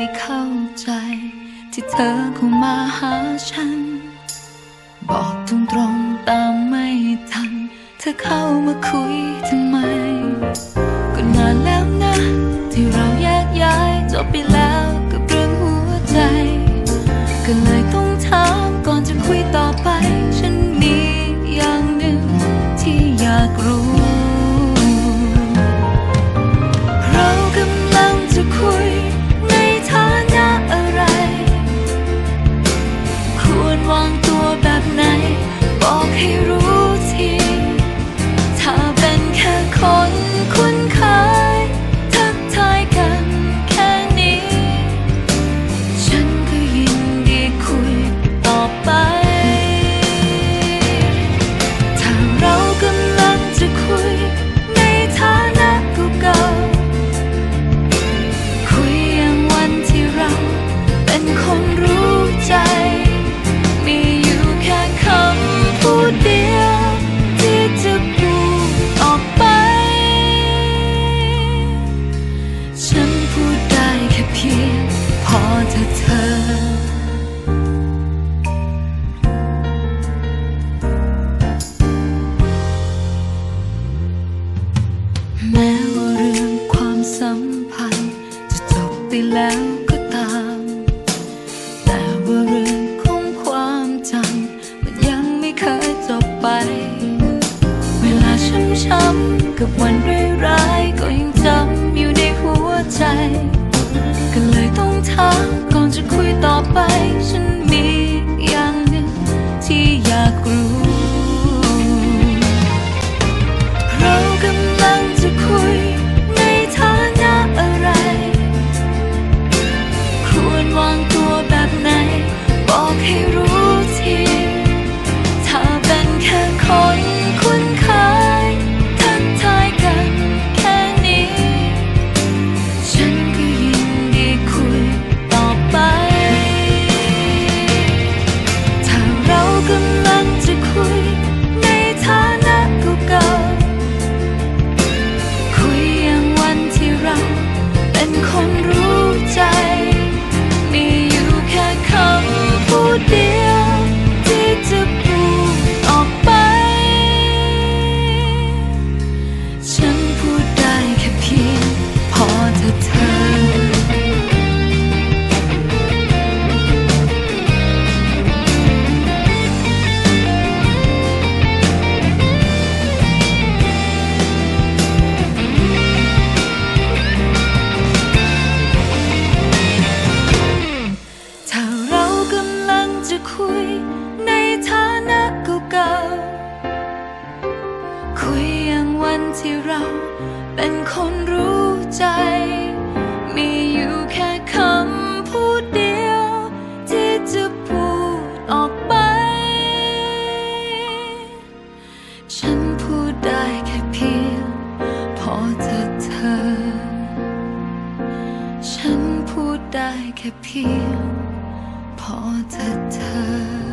ไม่เข้าใจ ที่เธอเข้ามาหาฉัน บอกตรงๆตามไม่ทัน เธอเข้ามาคุยทำไมก็นานแล้วนะ ที่เราแยกย้ายจบไปแล้วกับเรื่องหัวใจ ก็เลยต้องถามก่อนจะคุยต่อไป แล้วก็ตาม แต่ว่าเรื่องของความจำมันยังไม่เคยจบไป เวลาช้ำๆกับวันร้ายๆก็ยังจำอยู่ในหัวใจ ก็เลย วางตัวแบบไหน บอกให้รู้ที ที่เราเป็นคนรู้ใจ มีอยู่แค่คำพูดเดียว ที่จะพูดออกไป ฉันพูดได้แค่เพียงพอเธอเธอ ฉันพูดได้แค่เพียงพอเธอเธอ